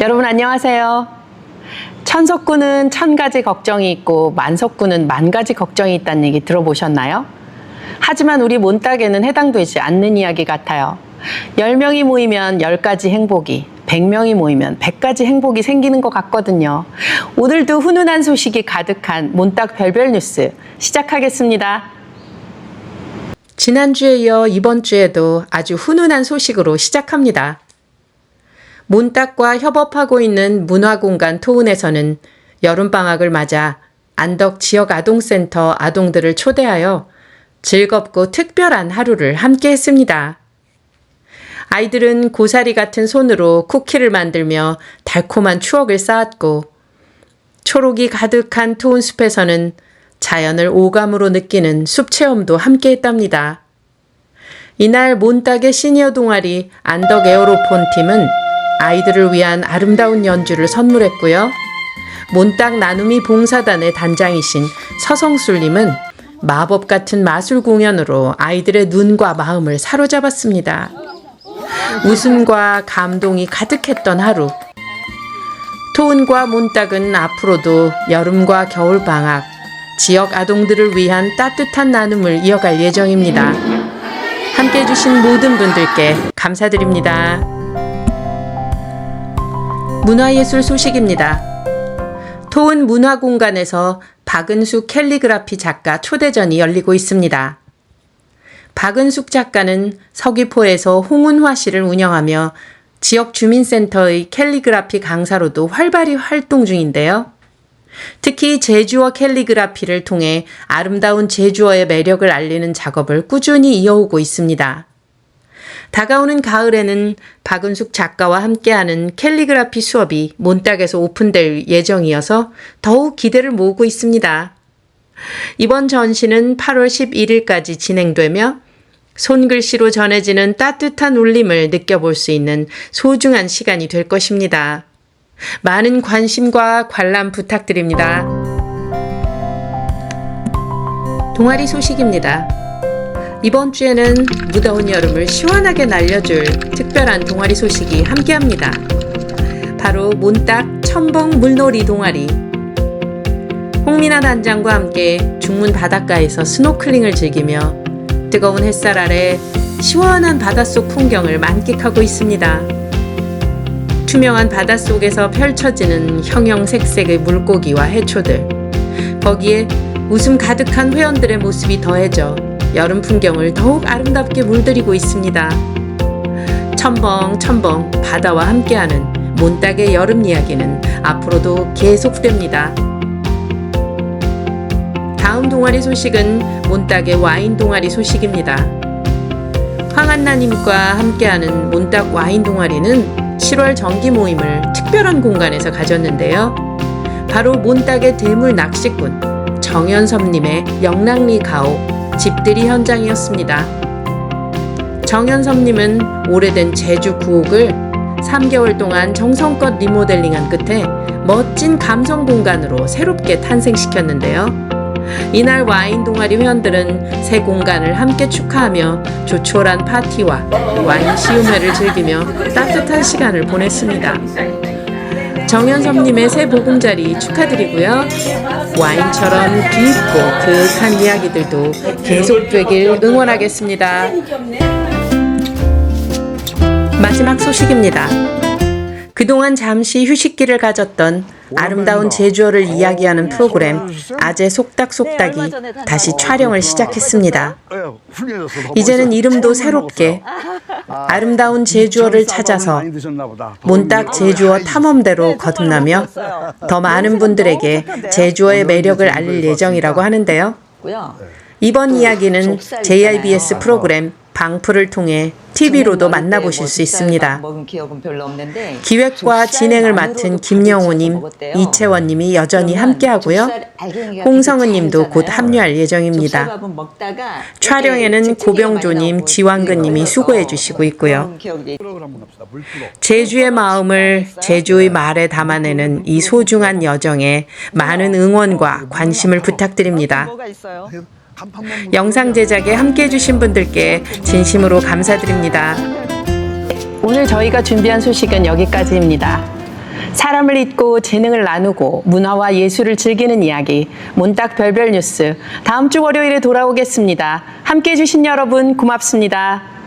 여러분 안녕하세요. 천석구는 천 가지 걱정이 있고 만석구는 만 가지 걱정이 있다는 얘기 들어보셨나요? 하지만 우리 몬딱에는 해당되지 않는 이야기 같아요. 10명이 모이면 10가지 행복이, 100명이 모이면 100가지 행복이 생기는 것 같거든요. 오늘도 훈훈한 소식이 가득한 몬딱 별별 뉴스 시작하겠습니다. 지난주에 이어 이번 주에도 아주 훈훈한 소식으로 시작합니다. 몬딱과 협업하고 있는 문화공간 토운에서는 여름방학을 맞아 안덕 지역 아동센터 아동들을 초대하여 즐겁고 특별한 하루를 함께 했습니다. 아이들은 고사리 같은 손으로 쿠키를 만들며 달콤한 추억을 쌓았고 초록이 가득한 토운 숲에서는 자연을 오감으로 느끼는 숲 체험도 함께 했답니다. 이날 몬딱의 시니어 동아리 안덕 에어로폰 팀은 아이들을 위한 아름다운 연주를 선물했고요. 몬딱 나눔이 봉사단의 단장이신 서성술님은 마법 같은 마술 공연으로 아이들의 눈과 마음을 사로잡았습니다. 웃음과 감동이 가득했던 하루. 토운과 몬딱은 앞으로도 여름과 겨울 방학, 지역 아동들을 위한 따뜻한 나눔을 이어갈 예정입니다. 함께 해주신 모든 분들께 감사드립니다. 문화예술 소식입니다. 토운 문화공간에서 박은숙 캘리그라피 작가 초대전이 열리고 있습니다. 박은숙 작가는 서귀포에서 홍은화실을 운영하며 지역 주민센터의 캘리그라피 강사로도 활발히 활동 중인데요. 특히 제주어 캘리그라피를 통해 아름다운 제주어의 매력을 알리는 작업을 꾸준히 이어오고 있습니다. 다가오는 가을에는 박은숙 작가와 함께하는 캘리그라피 수업이 몬딱에서 오픈될 예정이어서 더욱 기대를 모으고 있습니다. 이번 전시는 8월 11일까지 진행되며 손글씨로 전해지는 따뜻한 울림을 느껴볼 수 있는 소중한 시간이 될 것입니다. 많은 관심과 관람 부탁드립니다. 동아리 소식입니다. 이번 주에는 무더운 여름을 시원하게 날려줄 특별한 동아리 소식이 함께합니다. 바로 몬딱 첨벙 물놀이 동아리. 홍민아 단장과 함께 중문 바닷가에서 스노클링을 즐기며 뜨거운 햇살 아래 시원한 바닷속 풍경을 만끽하고 있습니다. 투명한 바닷속에서 펼쳐지는 형형색색의 물고기와 해초들. 거기에 웃음 가득한 회원들의 모습이 더해져 여름 풍경을 더욱 아름답게 물들이고 있습니다. 첨벙 첨벙 바다와 함께하는 몬딱의 여름 이야기는 앞으로도 계속됩니다. 다음 동아리 소식은 몬딱의 와인 동아리 소식입니다. 황한나님과 함께하는 몬딱 와인 동아리는 7월 정기 모임을 특별한 공간에서 가졌는데요. 바로 몬딱의 대물 낚시꾼 정현섭님의 영랑리 가오 집들이 현장이었습니다. 정현섭님은 오래된 제주 구옥을 3개월 동안 정성껏 리모델링한 끝에 멋진 감성 공간으로 새롭게 탄생시켰는데요. 이날 와인 동아리 회원들은 새 공간을 함께 축하하며 조촐한 파티와 와인 시음회를 즐기며 따뜻한 시간을 보냈습니다. 정현섭님의 새 보금자리 축하드리고요. 와인처럼 깊고 그윽한 이야기들도 계속되길 응원하겠습니다. 마지막 소식입니다. 그동안 잠시 휴식기를 가졌던 아름다운 제주어를 이야기하는 프로그램 아재 속닥속닥이 다시 촬영을 시작했습니다. 이제는 이름도 새롭게 아름다운 제주어를 찾아서 몬딱 제주어 탐험대로 거듭나며 더 많은 분들에게 제주어의 매력을 알릴 예정이라고 하는데요. 이번 이야기는 JIBS 프로그램 방풀을 통해 TV로도 만나보실 수 있습니다. 기획과 진행을 맡은 김영호님, 이채원님이 여전히 함께하고요. 홍성은님도 곧 합류할 예정입니다. 촬영에는 고병조님, 지왕근님이 수고해 주시고 있고요. 제주의 마음을 제주의 말에 담아내는 이 소중한 여정에 많은 응원과 관심을 부탁드립니다. 영상 제작에 함께 해주신 분들께 진심으로 감사드립니다. 오늘 저희가 준비한 소식은 여기까지입니다. 사람을 잊고 재능을 나누고 문화와 예술을 즐기는 이야기 몬딱 별별 뉴스 다음 주 월요일에 돌아오겠습니다. 함께 해주신 여러분 고맙습니다.